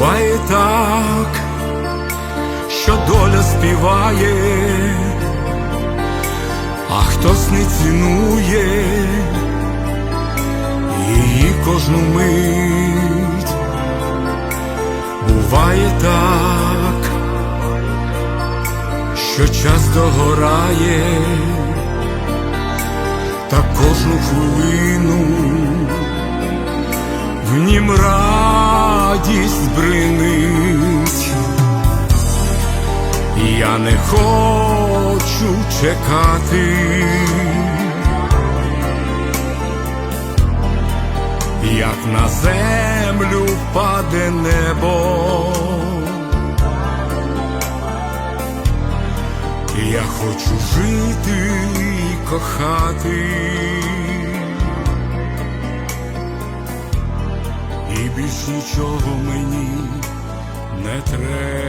Буває так, що доля співає, а хтось не цінує її кожну мить. Буває так, що час догорає та кожну хвилину в нім рай радість бринить. Я не хочу чекати, як на землю впаде небо. Я хочу жити і кохати. Більш нічого мені не треба.